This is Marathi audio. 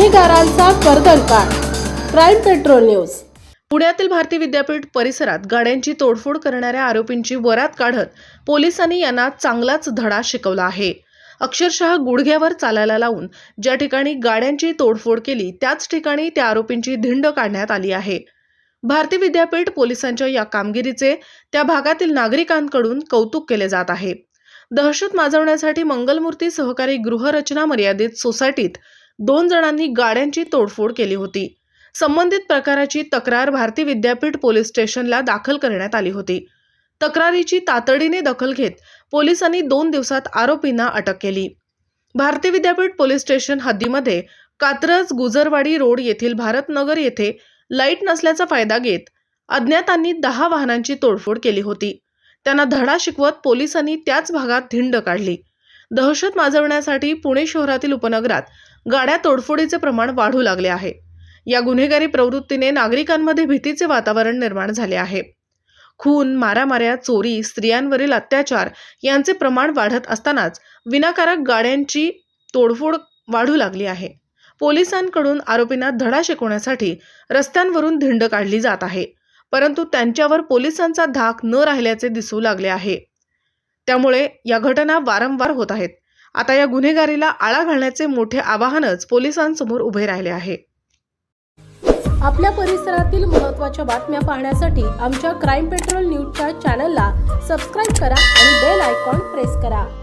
गुन्हेगारांचा कर्दनकाळ क्राईम पेट्रोल न्यूज. पुण्यातील भारती विद्यापीठ परिसरात गाड्यांची तोडफोड करणाऱ्या आरोपींची वरात काढत पोलिसांनी यांना चांगलाच धडा शिकवला आहे. अक्षरशः गुडघ्यावर चालायला लावून ज्या ठिकाणी गाड्यांची तोडफोड केली त्याच ठिकाणी त्या आरोपींची धिंड काढण्यात आली आहे. भारती विद्यापीठ पोलिसांच्या या कामगिरीचे त्या भागातील नागरिकांकडून कौतुक केले जात आहे. दहशत माजवण्यासाठी मंगलमूर्ती सहकारी गृहरचना मर्यादित सोसायटीत दोन जणांनी गाड्यांची तोडफोड केली होती. संबंधित प्रकाराची तक्रार भारती विद्यापीठ पोलीस स्टेशनला दाखल करण्यात आली होती. तक्रारीची तातडीने दखल घेत पोलिसांनी दोन दिवसात आरोपींना अटक केली. भारती विद्यापीठ पोलीस स्टेशन हद्दीमध्ये कात्रज गुजरवाडी रोड येथील भारतनगर येथे लाइट नसल्याचा फायदा घेत अज्ञातांनी दहा वाहनांची तोडफोड केली होती. त्यांना धडा शिकवत पोलिसांनी त्याच भागात धिंड काढली. दहशत माजवण्यासाठी पुणे शहरातील उपनगरात गाड्या तोडफोडीचे प्रमाण वाढू लागले आहे. या गुन्हेगारी प्रवृत्तीने नागरिकांमध्ये भीतीचे वातावरण निर्माण झाले आहे. खून मारामाऱ्या चोरी स्त्रियांवरील अत्याचार यांचे प्रमाण वाढत असतानाच विनाकारक गाड्यांची तोडफोड वाढू लागली आहे. पोलिसांकडून आरोपींना धडा शिकवण्यासाठी रस्त्यांवरून धिंड काढली जात आहे. परंतु त्यांच्यावर पोलिसांचा धाक न राहिल्याचे दिसू लागले आहे. त्यामुळे या घटना वारंवार होत आहेत. आता या गुन्हेगारीला आळा घालण्याचे मोठे आवाहनच पोलिसांसमोर उभे राहिले आहे. आपल्या परिसरातील महत्त्वाच्या बातम्या पाहण्यासाठी आमच्या क्राईम पेट्रोल न्यूजच्या चॅनलला सबस्क्राईब करा आणि बेल आयकॉन प्रेस करा.